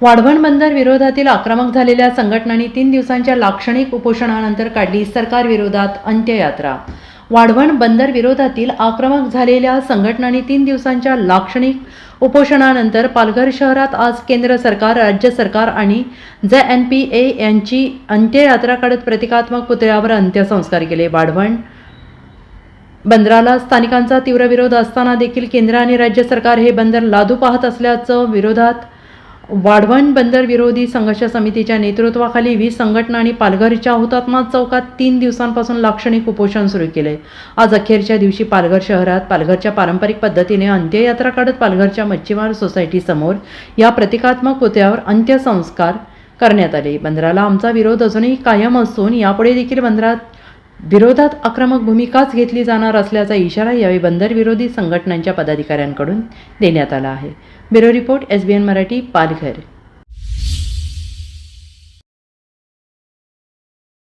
वाढवण बंदर विरोधातील आक्रमक झालेल्या संघटनांनी तीन दिवसांच्या लाक्षणिक उपोषणानंतर काढली सरकार विरोधात अंत्ययात्रा. वाढवण बंदर विरोधातील आक्रमक झालेल्या संघटनांनी तीन दिवसांच्या लाक्षणिक उपोषणानंतर पालघर शहरात आज केंद्र सरकार राज्य सरकार आणि जे एन पी ए यांची अंत्ययात्रा काढत प्रतिकात्मक पुतळ्यावर अंत्यसंस्कार केले. वाढवण बंदराला स्थानिकांचा तीव्र विरोध असताना देखील केंद्र आणि राज्य सरकार हे बंदर लादू पाहत असल्याचं विरोधात वाढवण बंदर विरोधी संघर्ष समितीच्या नेतृत्वाखाली वीस संघटना आणि पालघरच्या हुतात्मा चौकात तीन दिवसांपासून लाक्षणिक उपोषण सुरू केले. आज अखेरच्या दिवशी पालघर शहरात पालघरच्या पारंपरिक पद्धतीने अंत्ययात्रा काढत पालघरच्या मच्छीमार सोसायटीसमोर या प्रतिकात्मक पुतळ्यावर अंत्यसंस्कार करण्यात आले. बंदराला आमचा विरोध अजूनही कायम असून यापुढे देखील बंदरात विरोधात आक्रमक भूमिकाच घेतली जाणार असल्याचा इशारा यावेळी बंदर विरोधी संघटनांच्या पदाधिकाऱ्यांकडून देण्यात आला आहे. Bureau report S B N Marathi Palghar.